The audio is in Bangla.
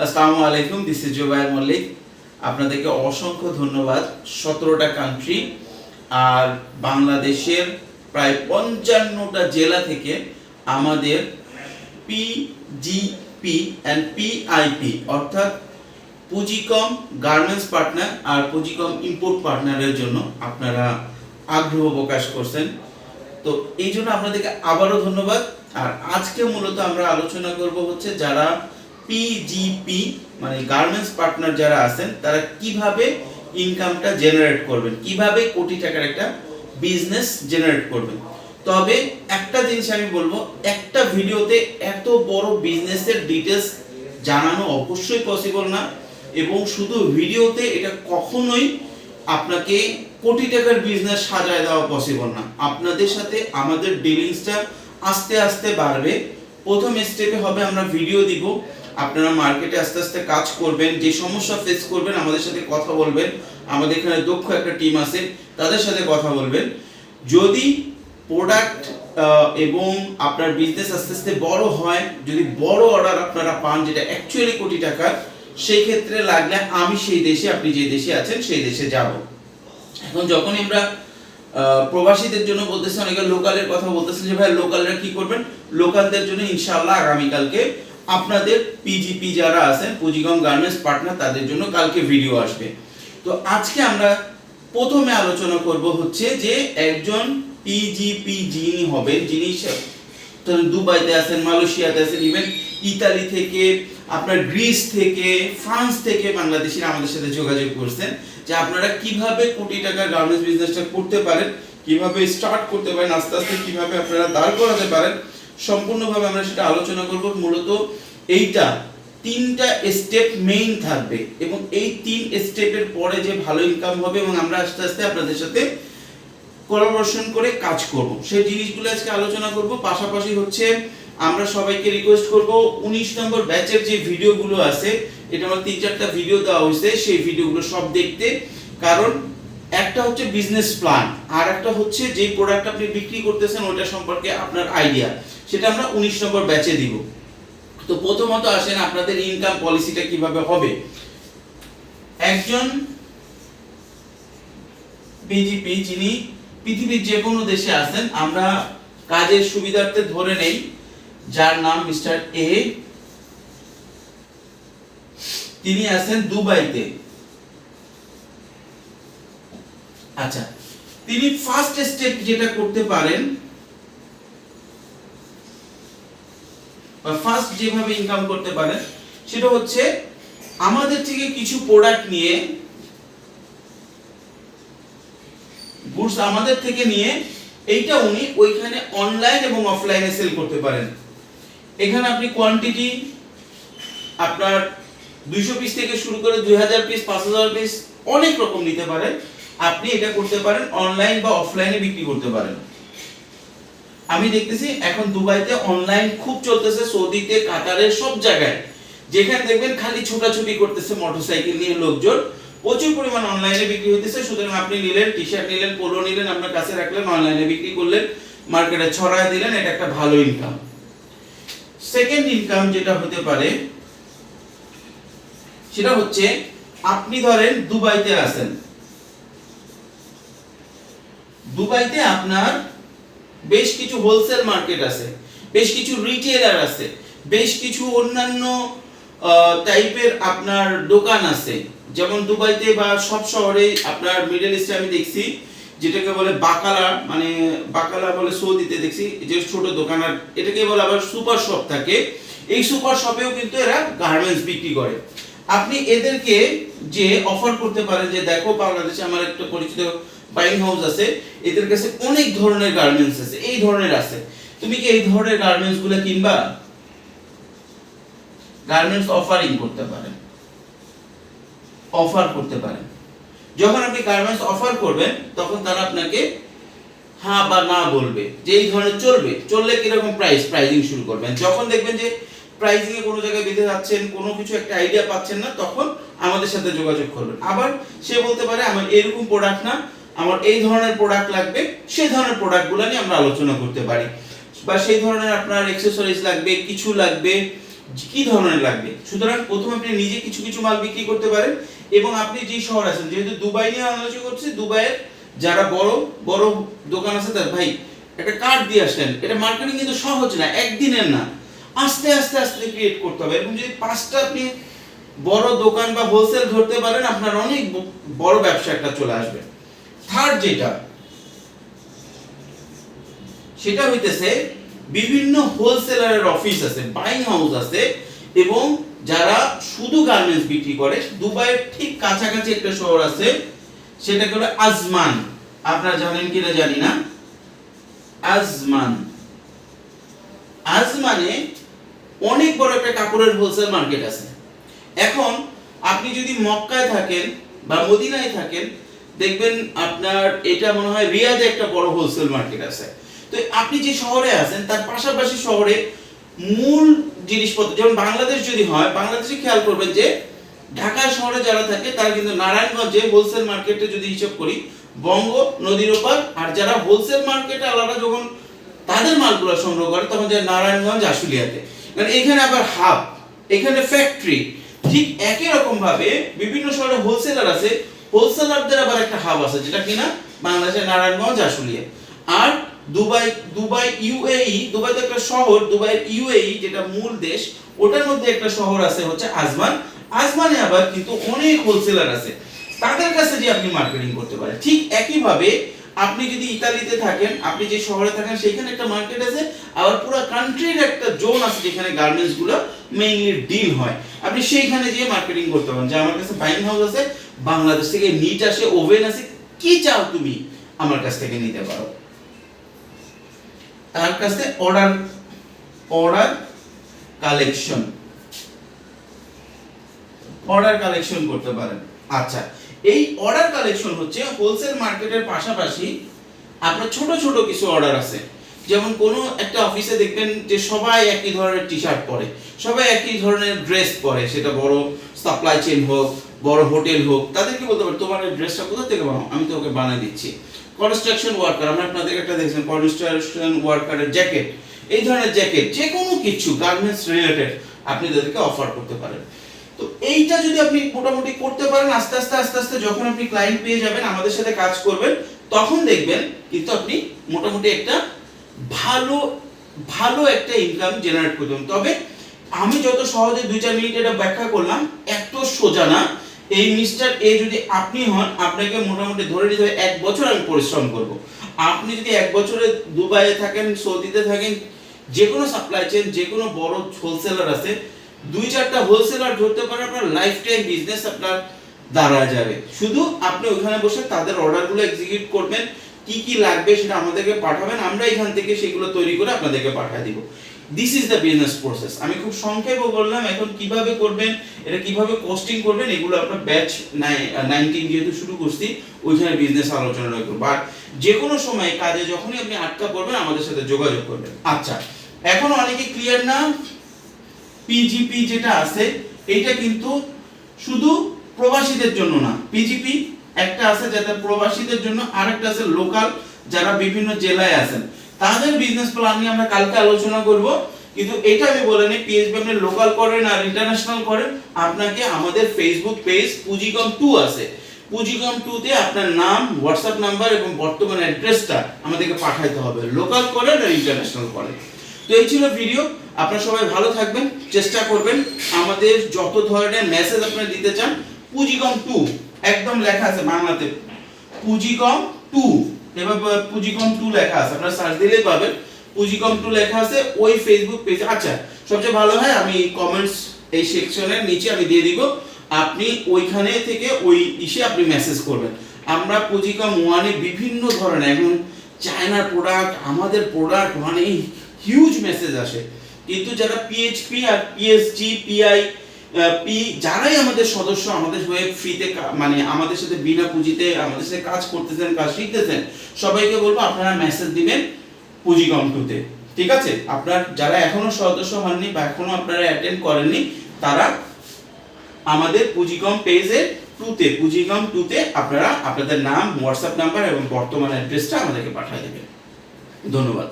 আসসালামু আলাইকুম দিস ইজ জুবাইর মল্লিক আপনাদেরকে অসংখ্য ধন্যবাদ। সতেরোটা কান্ট্রি আর বাংলাদেশের প্রায় পঞ্চান্নটা জেলা থেকে আমাদের পিজিপি অ্যান্ড পিআইপি অর্থাৎ পুঁজিকম গার্মেন্টস পার্টনার আর পুঁজিকম ইম্পোর্ট পার্টনারের জন্য আপনারা আগ্রহ প্রকাশ করছেন। তো এই জন্য আপনাদেরকে আবারও ধন্যবাদ। আর আজকে মূলত আমরা আলোচনা করব হচ্ছে যারা পিজিপি মানে গার্মেন্টস পার্টনার যারা আছেন, তারা কীভাবে ইনকামটা জেনারেট করবেন? কীভাবে কোটি টাকার একটা বিজনেস জেনারেট করবেন? তবে একটা জিনিস আমি বলব, একটা ভিডিওতে এত বড় বিজনেসের ডিটেলস জানানো অবশ্যই পসিবল না, এবং শুধু ভিডিওতে এটা কখনোই আপনাকে কোটি টাকার বিজনেস সাজায় দেওয়া পসিবল না। আপনাদের সাথে আমাদের ডিলিংসটা আস্তে আস্তে বাড়বে। প্রথম স্টেপে হবে আমরা ভিডিও দিব। আপনারা মার্কেটে আস্তে আস্তে কাজ করবেন, যে সমস্যা ফেস করবেন, আমাদের সাথে কথা বলবেন। আমাদের এখানে দক্ষ একটা টিম আছে, তাদের সাথে কথা বলবেন। যদি প্রোডাক্ট এবং আপনার বিজনেস আস্তে আস্তে বড় হয়, যদি বড় অর্ডার আপনারা পান, যেটা অ্যাকচুয়ালি কোটি টাকার সেই ক্ষেত্রে লাগলে আমি সেই দেশে, আপনি যে দেশে আছেন, সেই দেশে যাব। এখন যখন আমরা প্রবাসীদের জন্য বলতেছি, অনেকে লোকালের কথা বলতেছেন যে, ভাই লোকালরা কি করবেন? লোকালদের জন্য ইনশাআল্লাহ আগামীকালকে আপনাদের পিজিপি যারা আছেন পুঁজিগম গার্মেন্টস পার্টনার তাদের জন্য কালকে ভিডিও আসবে। তো আজকে আমরা প্রথমে আলোচনা করব হচ্ছে যে একজন পিজিপি যিনি হবেন, যিনি দুবাইতে আছেন, মালয়েশিয়াতে আছেন ইভেন ইতালি থেকে, আপনার গ্রিস থেকে, ফ্রান্স থেকে বাংলাদেশিরা আমাদের সাথে যোগাযোগ করছেন, যে আপনারা কীভাবে কোটি টাকার গার্মেন্টস বিজনেসটা করতে পারেন, কীভাবে স্টার্ট করতে পারেন, আস্তে আস্তে কীভাবে আপনারা দাঁড় করাতে পারেন সম্পূর্ণভাবে আমরা সেটা আলোচনা করব। মূলত এইটা তিনটা স্টেপ মেইন থাকবে এবং এই তিন স্টেপের পরে যে ভালো ইনকাম হবে এবং আমরা আস্তে আস্তে আপনাদের সাথে কোলাবোরেশন করে কাজ করব। সেই জিনিসগুলো আজকে আলোচনা করব। পাশাপাশি হচ্ছে আমরা সবাইকে রিকোয়েস্ট করব 19 নম্বর ব্যাচের যে ভিডিওগুলো আছে, এটা আমার তিন চারটা ভিডিও দেওয়া হয়েছে, সেই ভিডিওগুলো সব দেখতে। কারণ একটা হচ্ছে বিজনেস প্ল্যান আর একটা হচ্ছে যে প্রোডাক্ট আপনি বিক্রি করতেছেন ওটা সম্পর্কে আপনার আইডিয়া সেটা আমরা 19 নম্বর ব্যাচে দিব। তো প্রথমত আসেন আপনাদের ইনকাম পলিসিটা কীভাবে হবে। একজন বিজেপি যিনি পৃথিবীর যে কোনো দেশে আছেন, আমরা কাজের সুবিধার্থে ধরে নেই, যার নাম মিস্টার এ। তিনি আছেন দুবাইতে। আচ্ছা তিনি ফার্স্ট স্টেপ যেটা করতে পারেন, বা ফার্স্ট যেভাবে ইনকাম করতে পারেন, সেটা হচ্ছে আমাদের থেকে কিছু প্রোডাক্ট নিয়ে গুডস আমাদের থেকে নিয়ে, এইটা উনি ওইখানে অনলাইন এবং অফলাইনে সেল করতে পারেন। এখানে আপনি কোয়ান্টিটি আপনার দুইশো পিস থেকে শুরু করে দুই হাজার পিস পাঁচ হাজার পিস অনেক রকম নিতে পারেন। আপনি এটা করতে পারেন অনলাইন বা অফলাইনে বিক্রি করতে পারেন। আমি দেখতেছি এখন দুবাইতে অনলাইন খুব চলতেছে, সৌদিতে, কাতারে, সব জায়গায়। যেখানে দেখবেন খালি ছোটাছুটি করতেছে মোটরসাইকেল নিয়ে লোকজন। প্রচুর পরিমাণ অনলাইনে বিক্রি হইতেছে, সুতরাং আপনি নিলেন টি শার্ট নিলেন পোলো নিলেন, আপনার কাছে রাখলেন অনলাইনে বিক্রি করলেন মার্কেটে ছড়ায় দিলেন, এটা একটা ভালো ইনকাম সেকেন্ড ইনকাম যেটা হতে পারে, সেটা হচ্ছে, আপনি ধরেন দুবাইতে আছেন। দুবাইতে আপনার বেশ কিছু হোলসেল মার্কেট আছে, বেশ কিছু রিটেলার আছে, বেশ কিছু অন্যান্য টাইপের আপনার দোকান আছে। যেমন দুবাইতে বা সব শহরে আপনার মিডল ইস্টে আমি দেখছি, যেটাকে বলে বাকালা মানে বাকালা বলে সৌদিতে দেখছি, যে ছোট দোকান, আর এটাকে বলে আবার সুপার শপ থাকে। এই সুপার শপেও কিন্তু এরা গার্মেন্টস বিক্রি করে। আপনি এদেরকে যে অফার করতে পারেন, যে দেখো বাংলাদেশে আমার একটা পরিচিত বাইং হাউস আছে, এদের কাছে অনেক ধরনের গার্মেন্টস আছে, এই ধরনের আছে। তুমি কি এই ধরনের গার্মেন্টসগুলো কিনবা? গার্মেন্টস অফারিং করতে পারেন। অফার করতে পারেন। যখন আপনি গার্মেন্টস অফার করবেন, তখন তারা আপনাকে হ্যাঁ বা না বলবে, যে এই ধরনের চলবে। চললে কীরকম প্রাইস প্রাইজিং শুরু করবেন। যখন দেখবেন যে প্রাইজিং এ কোনো জায়গায় বেঁধে যাচ্ছেন, কোনো কিছু একটা আইডিয়া পাচ্ছেন না, তখন আমাদের সাথে যোগাযোগ করবেন। আবার সে বলতে পারে, আমার এরকম প্রোডাক্ট না, আমার এই ধরনের প্রোডাক্ট লাগবে, সেই ধরনের প্রোডাক্টগুলো নিয়ে আমরা আলোচনা করতে পারি। বা সেই ধরনের আপনার এক্সেসরিজ লাগবে, কিছু লাগবে, কি ধরনের লাগবে? সুতরাং প্রথম আপনি নিজে কিছু কিছু মাল বিক্রি করতে পারেন এবং আপনি যে শহর আছেন, যেহেতু দুবাই নিয়ে আলোচনা করছি দুবাইয়ের যারা বড় বড় দোকান আছে তার, ভাই, একটা কার্ড দিয়ে আসলেন। এটা মার্কেটিং কিন্তু সহজ না, একদিনের না। আস্তে আস্তে আস্তে ক্রিয়েট করতে হবে। এবং যদি পাঁচটা আপনি বড় দোকান বা হোলসেল ধরতে পারেন, আপনার অনেক বড় ব্যবসা একটা চলে আসবে। থার্ড যেটা, সেটা হইতেছে বিভিন্ন হোলসেলারের অফিস আছে বাইং হাউস আছে, এবং যারা শুধু গার্মেন্টস বিক্রি করে, দুবাইয়ের ঠিক কাছাকাছি একটা শহর আছে সেটা হলো আজমান। আপনারা জানেন কিনা জানি না? আজমান। আজমানে অনেক বড় একটা কাপড়ের হোলসেল মার্কেট আছে। এখন আপনি যদি মক্কায় থাকেন বা মদিনায় থাকেন, দেখবেন আপনার এটা মনে হয় রিয়াদে একটা বড় হোলসেল মার্কেট আছে। তো আপনি যে শহরে আছেন, তার পাশাপাশি শহরে মূল জিনিসপত্র যেমন বাংলাদেশ যদি হয়, বাংলাদেশে খেয়াল করবেন যে ঢাকা শহরে যারা থাকে, তারা কিন্তু নারায়ণগঞ্জে হোলসেল মার্কেটে যদি হিসাব করি, বঙ্গ, নদীর ওপার, আর যারা হোলসেল মার্কেটে আলাদা যখন তাদের মালগুলো সংগ্রহ করে, তখন যায় নারায়ণগঞ্জ, আশুলিয়াতে। কারণ এখানে আবার হাব এখানে ফ্যাক্টরি ঠিক একই রকম ভাবে বিভিন্ন শহরে হোলসেলার আছে হোলসেলারদের আবার একটা হাব আছে, যেটা কিনা? বাংলাদেশের নারায়ণগঞ্জ, আশুলিয়া। আর দুবাই দুবাই ইউএই দুবাই তো একটা শহর দুবাই ইউএই যেটা মূল দেশ, ওটার মধ্যে একটা শহর আছে, হচ্ছে আজমান। আজমানে আবার কিন্তু অনেক হোলসেলার আছে। তাদের কাছে যে আপনি মার্কেটিং করতে পারেন, ঠিক একইভাবে আপনি যদি ইতালিতে থাকেন, আপনি যে শহরে থাকেন সেখানে একটা মার্কেট আছে, আবার পুরো কান্ট্রির একটা জোন আছে যেখানে গার্মেন্টসগুলো মেইনলি ডিল হয়। আপনি সেইখানে গিয়ে মার্কেটিং করতে পারেন। যে আমার কাছে বাইং হাউস আছে, বাংলাদেশ থেকে নিট আসে ওভেন আছে কি চাও তুমি আমার কাছ থেকে নিতে পারো। তার কাছে order order collection order collection করতে পারেন। আচ্ছা এই অর্ডার কালেকশন হচ্ছে হোলসেল মার্কেটের পাশাপাশি আপনার ছোট ছোট কিছু অর্ডার আছে। যেমন কোনো একটা অফিসে দেখবেন যে সবাই একই ধরনের টি শার্ট পরে, সবাই একই ধরনের ড্রেস পরে, সেটা বড় সাপ্লাই চেইন হোক, বড় হোটেল হোক, তাদেরকে বলতে পারে, তোমার ড্রেসটা কোথা থেকে বানাও? আমি তোকে বানিয়ে দিচ্ছি। কনস্ট্রাকশন ওয়ার্কার আমরা আপনাদের একটা দেখছেন কনস্ট্রাকশন ওয়ার্কারের জ্যাকেট এই ধরনের জ্যাকেট যে কোনো কিছু গার্মেন্টস রিলেটেড আপনি তাদেরকে অফার করতে পারেন। তো এইটা যদি আপনি মোটামুটি করতে পারেন, আস্তে আস্তে আস্তে আস্তে যখন আপনি ক্লায়েন্ট পেয়ে যাবেন, আমাদের সাথে কাজ করবেন, তখন দেখবেন কিন্তু আপনি মোটামুটি একটা ভালো ভালো একটা ইনকাম জেনারেট করতে পারবেন তবে আমি যত সহজে দুই, চার মিনিট এটা ব্যাখ্যা করলাম, এত সোজা না। এই মিস্টার এ যদি আপনি হন, আপনাকে মোটামুটি ধরে নিতে হবে, এক বছর আমি পরিশ্রম করব। আপনি যদি এক বছরে দুবাইয়ে থাকেন, সৌদিতে থাকেন যে কোনো সাপ্লাই চেন যে কোনো বড় হোলসেলার আছে দুই চারটা হোলসেলার ধরতে পারেন আপনার লাইফ টাইম বিজনেস আপনার দাঁড়া যাবে। শুধু আপনি ওখানে বসে তাদের অর্ডারগুলো এক্সিকিউট করবেন, কি কি লাগবে সেটা আমাদেরকে পাঠাবেন, আমরা এখান থেকে সেগুলো তৈরি করে আপনাদেরকে পাঠিয়ে দিব। This is the business process আমি খুব সংক্ষেপে বললাম, এখন কীভাবে করবেন, এটা কীভাবে কস্টিং করবেন, এগুলো আপনার ব্যাচ নাইনটিন যেহেতু শুরু করছি, ওইখানে বিজনেস আলোচনা রাখব বাট যে কোনো সময় কাজে যখনই আপনি আটকা পড়বেন, আমাদের সাথে যোগাযোগ করবেন। আচ্ছা এখন অনেকে ক্লিয়ার না? পিজিপি যেটা আছে এটা কিন্তু শুধু প্রবাসীদের জন্য না পিজিপি একটা আছে যেটা প্রবাসীদের জন্য, আরেকটা আছে লোকাল যারা বিভিন্ন জেলায় আছেন। তাদের বিজনেস প্ল্যান নিয়ে আমরা কালকে আলোচনা করব, কিন্তু এটা আমি বলে নিই পিএসবি আপনি লোকাল করেন আর ইন্টারন্যাশনাল করেন, আপনাকে আমাদের ফেসবুক পেজ পুঁজিকম টু আছে। পুঁজিকম টু তে আপনার নাম হোয়াটসঅ্যাপ নাম্বার এবং বর্তমান অ্যাড্রেসটা আমাদেরকে পাঠাইতে হবে। লোকাল করেন আর ইন্টারন্যাশনাল করেন। তো এই ছিল ভিডিও আপনারা সবাই ভালো থাকবেন, চেষ্টা করবেন। আমাদের যত ধরনের মেসেজ আপনারা দিতে চান পুঁজিকম টু একদম লেখা আছে বাংলাতে। পুঁজিকম টু এবার পুঁজিকম টু লেখা আছে, আপনারা সার্চ দিলেই পাবেন। পুঁজিকম টু লেখা আছে, ওই ফেসবুক পেজে আচ্ছা সবচেয়ে ভালো হয়, আমি কমেন্টস এই সেকশনের নিচে আমি দিয়ে দিব। আপনি ওইখানে থেকে ওই ইসে আপনি মেসেজ করবেন। আমরা পুঁজিকম ওয়ানে বিভিন্ন ধরনের, এখন চায়নার প্রোডাক্ট আমাদের প্রোডাক্ট মানে হিউজ মেসেজ আসে। কিন্তু যারা পিএইচপি আর পিএসজি পিআই পি যারাই আমাদের সদস্য আমাদের হয়ে ফ্রিতে মানে আমাদের সাথে বিনা পুঁজিতে আমাদের সাথে কাজ করতেছেন, কাজ শিখতেছেন, সবাইকে বলব আপনারা মেসেজ দিবেন পুঁজি কমটুতে ঠিক আছে? আপনার যারা এখনও সদস্য হননি বা এখনও আপনারা অ্যাটেন্ড করেননি, তারা আমাদের পুঁজিকম পেজে টুতে পুঁজিকম টুতে আপনারা আপনাদের নাম হোয়াটসঅ্যাপ নাম্বার এবং বর্তমান অ্যাড্রেসটা আমাদেরকে পাঠিয়ে দেবেন। ধন্যবাদ।